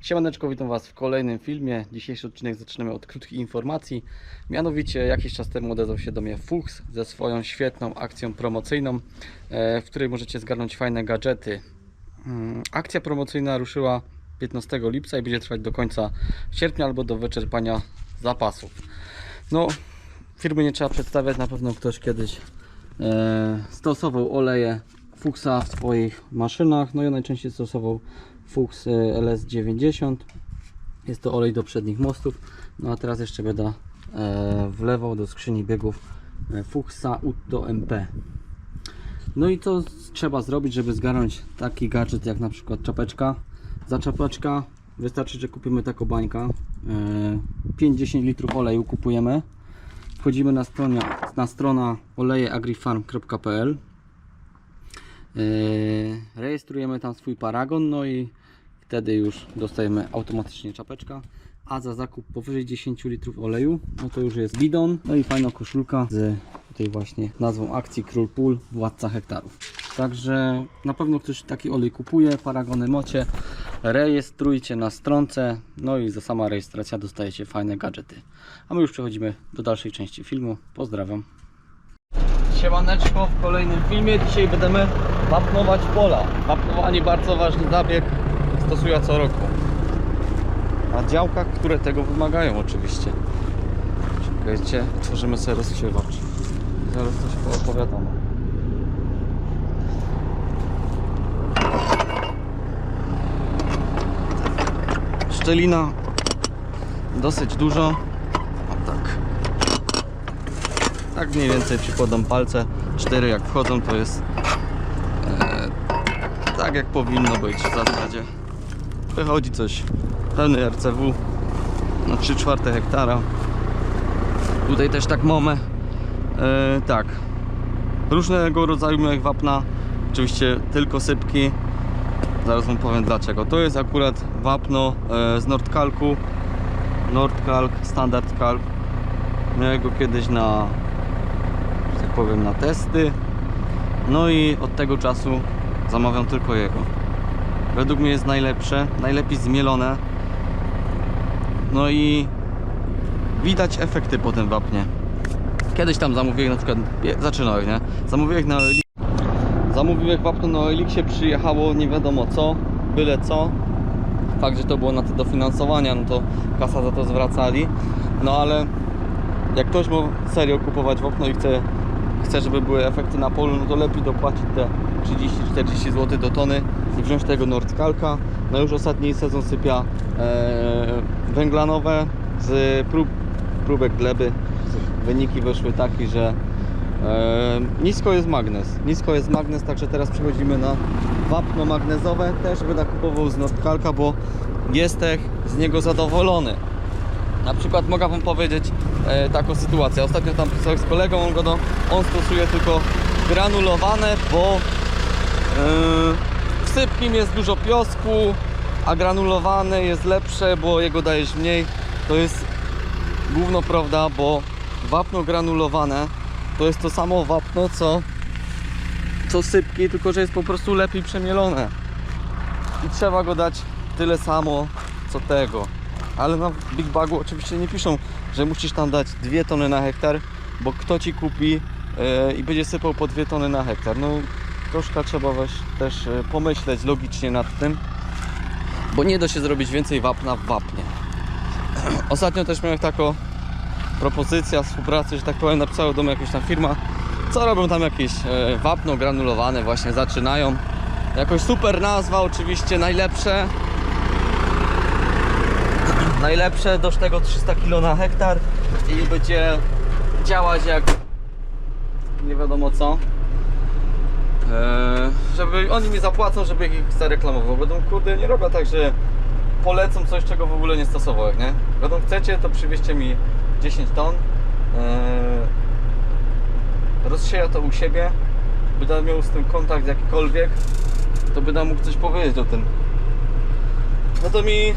Siemaneczko, witam Was w kolejnym filmie. Dzisiejszy odcinek zaczynamy od krótkich informacji. Mianowicie jakiś czas temu odezwał się do mnie Fuchs ze swoją świetną akcją promocyjną, e, w której możecie zgarnąć fajne gadżety. Mm, Akcja promocyjna ruszyła 15 lipca i będzie trwać do końca sierpnia albo do wyczerpania zapasów. No, firmy nie trzeba przedstawiać, na pewno ktoś kiedyś e, stosował oleje Fuchsa w swoich maszynach. No ja najczęściej stosował Fuchs e, LS90. Jest to olej do przednich mostów. No a teraz jeszcze będę e, wlewał do skrzyni biegów e, Fuchsa Utto MP. No i co trzeba zrobić, żeby zgarnąć taki gadżet jak na przykład czapeczka. Za czapeczka wystarczy, że kupimy taką bańkę. E, 5-10 litrów oleju kupujemy. Wchodzimy na stronę, na stronę olejeagrifarm.pl rejestrujemy tam swój paragon, no i wtedy już dostajemy automatycznie czapeczka. A za zakup powyżej 10 litrów oleju, no to już jest bidon, no i fajna koszulka z tutaj właśnie nazwą akcji Król Pól, Władca Hektarów. Także na pewno ktoś taki olej kupuje, paragony mocie, rejestrujcie na stronce, no i za sama rejestracja dostajecie fajne gadżety. A my już przechodzimy do dalszej części filmu. Pozdrawiam. Siemaneczko w kolejnym filmie. Dzisiaj będziemy wapnować pola. Wapnowanie bardzo ważny zabieg. Stosuję co roku. Na działkach, które tego wymagają oczywiście. Czekajcie, tworzymy sobie rozsiewacz. Zaraz coś poopowiadam. Szczelina dosyć dużo. O tak. Tak mniej więcej przykładam palce. Cztery jak wchodzą to jest e, tak jak powinno być w zasadzie. Wychodzi coś pełny RCW na 3 czwarte hektara. Tutaj też tak mamy. E, tak. Różnego rodzaju miałek wapna. Oczywiście tylko sypki. Zaraz wam powiem dlaczego. To jest akurat wapno e, z Nordkalku. Nordkalk, Standard Kalk. Miałem go kiedyś na tak powiem, na testy. No i od tego czasu zamawiam tylko jego. Według mnie jest najlepsze, najlepiej zmielone. No i widać efekty po tym wapnie. Kiedyś tam zamówiłem na przykład, zaczynałem, nie? Zamówiłem na Zamówiłem wapno na Elixie, przyjechało nie wiadomo co, byle co. Fakt, że to było na te dofinansowania, no to kasa za to zwracali. No ale jak ktoś ma serio kupować w okno i chce, chce, żeby były efekty na polu, no to lepiej dopłacić te 30-40 zł do tony i wziąć tego Nordkalka. No już ostatni sezon sypia e, węglanowe z prób, próbek gleby. Wyniki wyszły takie, że e, nisko jest magnes. Nisko jest magnes, także teraz przechodzimy na wapno magnezowe. Też będę kupował z Nordkalka, bo jestem z niego zadowolony. Na przykład mogę Wam powiedzieć e, taką sytuację. Ostatnio tam pisałem z kolegą, on, go do, on stosuje tylko granulowane, bo e, sypkim jest dużo piosku, a granulowane jest lepsze, bo jego dajesz mniej. To jest główno prawda, bo wapno granulowane to jest to samo wapno co, co sypki, tylko że jest po prostu lepiej przemielone. I trzeba go dać tyle samo co tego ale na Big Bagu oczywiście nie piszą, że musisz tam dać 2 tony na hektar, bo kto ci kupi e, i będzie sypał po 2 tony na hektar. No troszkę trzeba też e, pomyśleć logicznie nad tym, bo nie da się zrobić więcej wapna w wapnie. Ostatnio też miałem taką propozycję współpracy, że tak powiem, napisała do mnie jakaś tam firma, co robią tam jakieś e, wapno granulowane, właśnie zaczynają. Jakoś super nazwa, oczywiście najlepsze, najlepsze do tego 300 kg na hektar i będzie działać jak nie wiadomo co żeby oni mi zapłacą, żeby ich zareklamował będą kurde nie robię tak, że polecą coś czego w ogóle nie stosowałem, nie? Będą chcecie to przywieźcie mi 10 ton eee, rozsieję to u siebie będę miał z tym kontakt jakikolwiek to będę mógł coś powiedzieć o tym no to mi,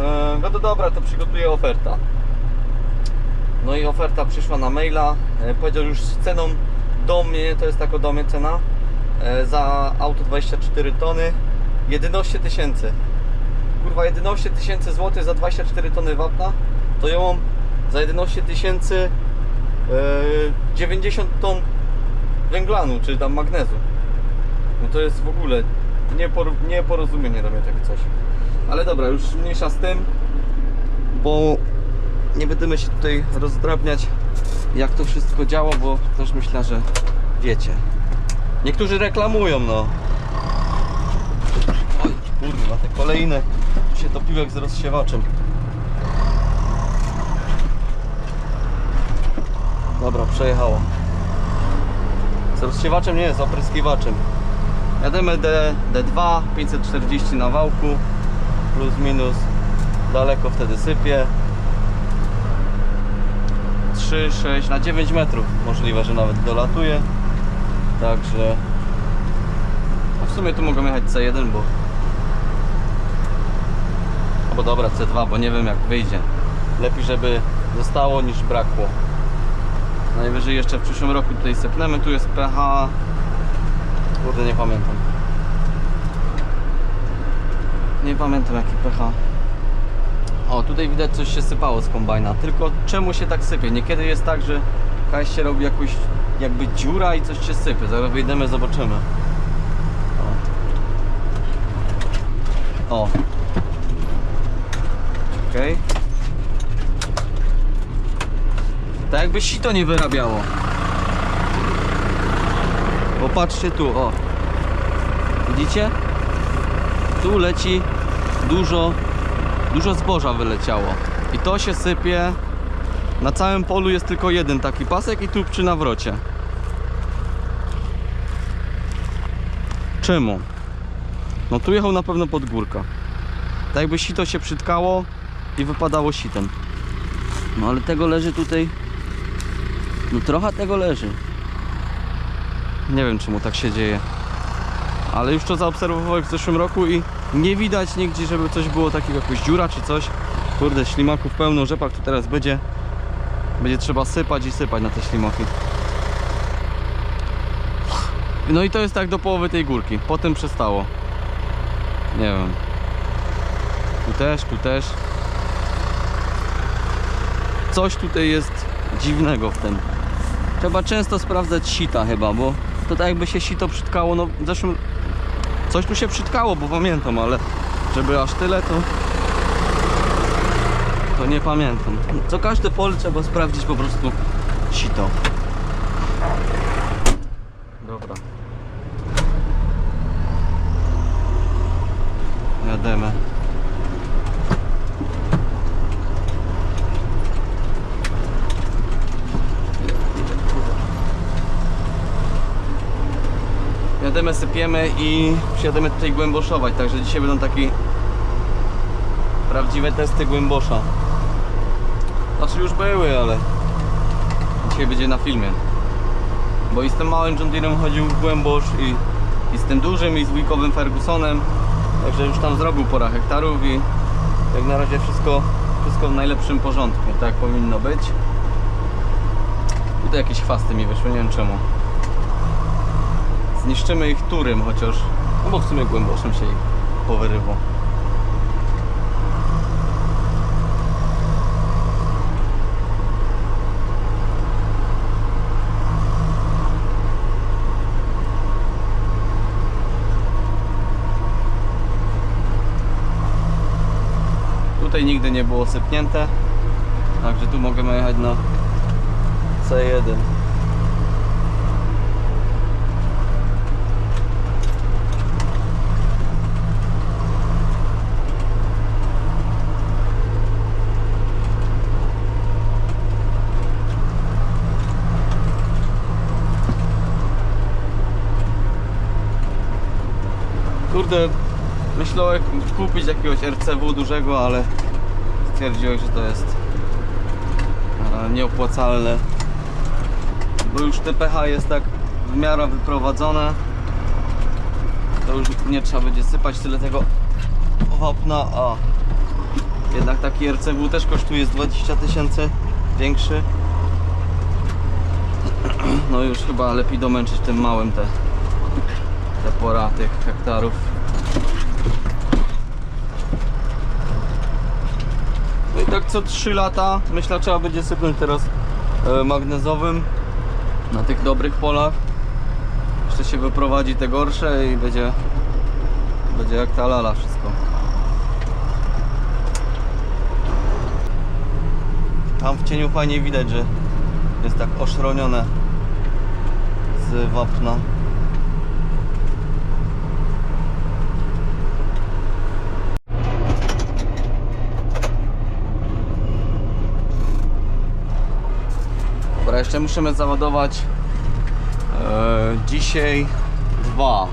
e, no to dobra, to przygotuję oferta. No i oferta przyszła na maila. Powiedział już ceną do mnie, to jest taka do mnie cena. E, Za auto 24 tony 11 tysięcy. Kurwa kosztowała 11 tysięcy złotych za 24 tony wapna, to ją mam za 11 tysięcy yy, 90 ton węglanu, czy tam magnezu. No to jest w ogóle niepor nieporozumienie dla mnie takie coś. Ale dobra, już mniejsza z tym, bo nie będziemy się tutaj rozdrabniać jak to wszystko działa, bo też myślę, że wiecie. Niektórzy reklamują, no. Oj, kurwa, te kolejne. Tu się topiłek z rozsiewaczem. Dobra, przejechało. Z rozsiewaczem nie, z opryskiwaczem. Jademy D, D2, 540 na wałku, plus minus. Daleko wtedy sypie. 3, 6 na 9 metrów. Możliwe, że nawet dolatuje. Także a w sumie tu mogę jechać C1, bo albo dobra C2, bo nie wiem jak wyjdzie. Lepiej, żeby zostało niż brakło. Najwyżej jeszcze w przyszłym roku tutaj sypnemy. Tu jest pH. Kurde, nie pamiętam. Nie pamiętam jaki pH. O, tutaj widać coś się sypało z kombajna. Tylko czemu się tak sypie? Niekiedy jest tak, że jakaś się robi jakąś jakby dziura i coś się sypie. Zaraz wyjdziemy, zobaczymy. O. O. Okej. Tak jakby sito nie wyrabiało. Popatrzcie tu, o. Widzicie? Tu leci dużo, dużo zboża wyleciało. I to się sypie. Na całym polu jest tylko jeden taki pasek i tu przy nawrocie. Czemu? No tu jechał na pewno pod górka. Tak jakby sito się przytkało i wypadało sitem. No ale tego leży tutaj. No trochę tego leży. Nie wiem czemu tak się dzieje. Ale już to zaobserwowałem w zeszłym roku i nie widać nigdzie, żeby coś było takiego, jakaś dziura czy coś. Kurde, ślimaków pełno, rzepak tu teraz będzie. Będzie trzeba sypać i sypać na te ślimaki. No i to jest tak do połowy tej górki. Potem przestało. Nie wiem. Tu też, tu też. Coś tutaj jest dziwnego w tym. Trzeba często sprawdzać sita chyba, bo to tak jakby się sito przytkało, no w zeszłym... Coś tu się przytkało, bo pamiętam, ale żeby aż tyle to... To nie pamiętam. Co każde pole trzeba sprawdzić po prostu sito. Dobra. Jademy. Jademy, sypiemy i przyjademy tutaj głęboszować, także dzisiaj będą takie prawdziwe testy głębosza. Znaczy już były, ale dzisiaj będzie na filmie. Bo i z tym małym John Deere'em chodził w głębosz i, i z tym dużym i z wujkowym Fergusonem. Także już tam zrobił pora hektarów i jak na razie wszystko, wszystko w najlepszym porządku, tak powinno być. Tutaj jakieś chwasty mi wyszły, nie wiem czemu. Zniszczymy ich turym chociaż, no bo w sumie głęboszym się ich powyrywo. Tutaj nigdy nie było sypnięte, także tu możemy jechać na C1. Kurde, myślałem kupić jakiegoś RCW dużego, ale stwierdziłem, że to jest e, nieopłacalne. Bo już TPH jest tak w miarę wyprowadzone. To już nie trzeba będzie sypać tyle tego wapna, a jednak taki RCW też kosztuje z 20 tysięcy większy. No już chyba lepiej domęczyć tym małym te, te pora tych hektarów. Co 3 lata. Myślę, trzeba będzie sypnąć teraz e, magnezowym na tych dobrych polach. Jeszcze się wyprowadzi te gorsze i będzie będzie jak ta lala wszystko. Tam w cieniu fajnie widać, że jest tak oszronione z wapna. Jeszcze musimy załadować e, dzisiaj dwa.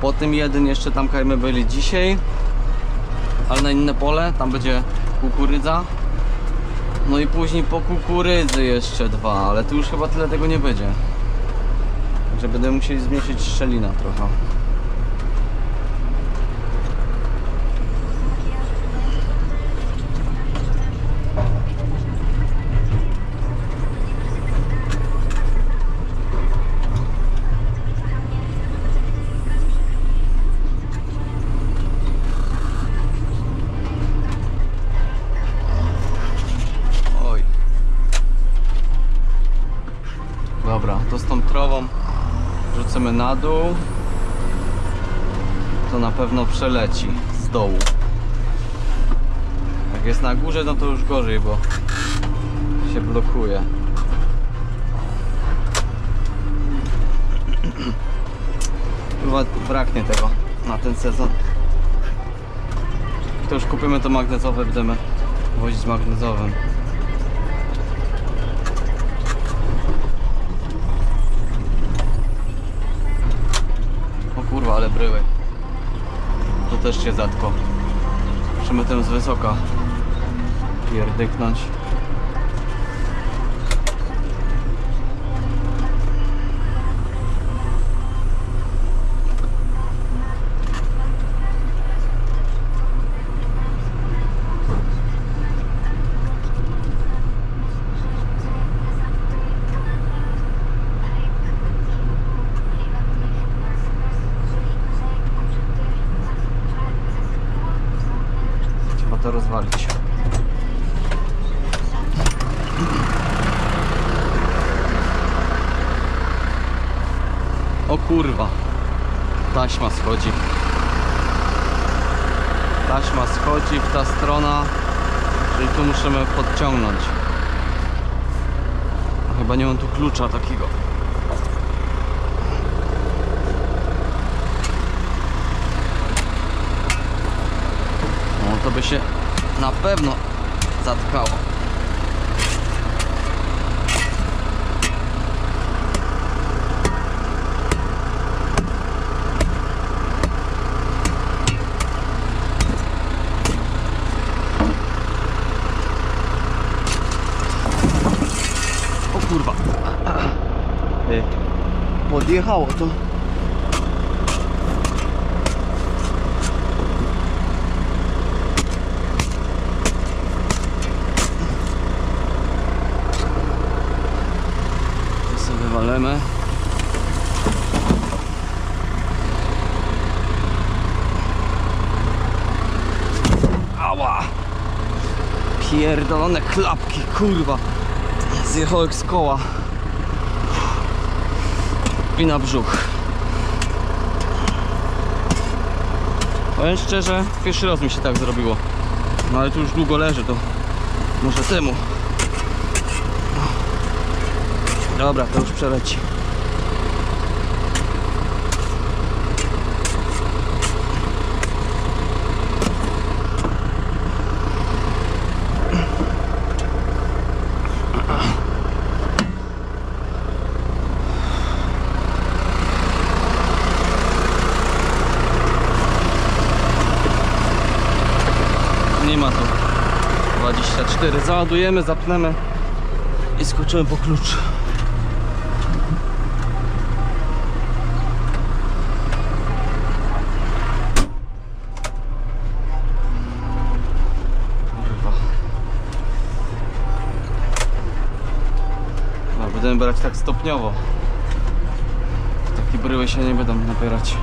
Po tym jeden jeszcze tam kajmy byli dzisiaj, ale na inne pole, tam będzie kukurydza. No i później po kukurydzy jeszcze dwa, ale tu już chyba tyle tego nie będzie. Także będę musieli zmniejszyć szczelina trochę. Oj. Dobra, to z tą trową na dół. To na pewno przeleci z dołu. Jak jest na górze, no to już gorzej, bo się blokuje. Chyba braknie tego na ten sezon. To już kupimy to magnezowe, będziemy wozić z magnezowym. O kurwa, ale bryły. Tu też się zatko. Musimy tym z wysoka pierdyknąć. Trzeba to rozwalić. O kurwa. Taśma schodzi. Taśma schodzi w ta strona, czyli tu musimy podciągnąć. Chyba nie mam tu klucza takiego. No to by się na pewno zatkało. O kurwa. Ej, Podjechało to. To sobie wywalemy. Ała! Pierdolone klapki, kurwa. Zjechał jak z koła. I na brzuch. Powiem szczerze, pierwszy raz mi się tak zrobiło. No ale tu już długo leży, to może temu. Dobra, to już przeleci. Nie ma tu 24. Załadujemy, zapnemy i skoczymy po klucz. No, będziemy brać tak stopniowo. Takie bryły się nie będą napierać.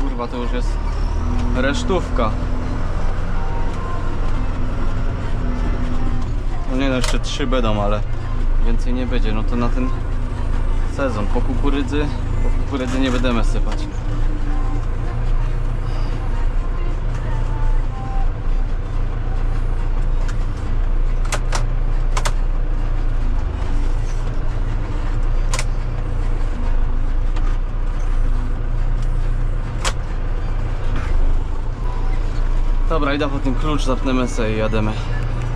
Kurwa, to już jest resztówka. No nie no, jeszcze trzy będą, ale więcej nie będzie. No to na ten sezon. Po kukurydzy, po kukurydzy nie będziemy sypać. Dobra, idę po ten klucz, zapnemy sobie i jademy.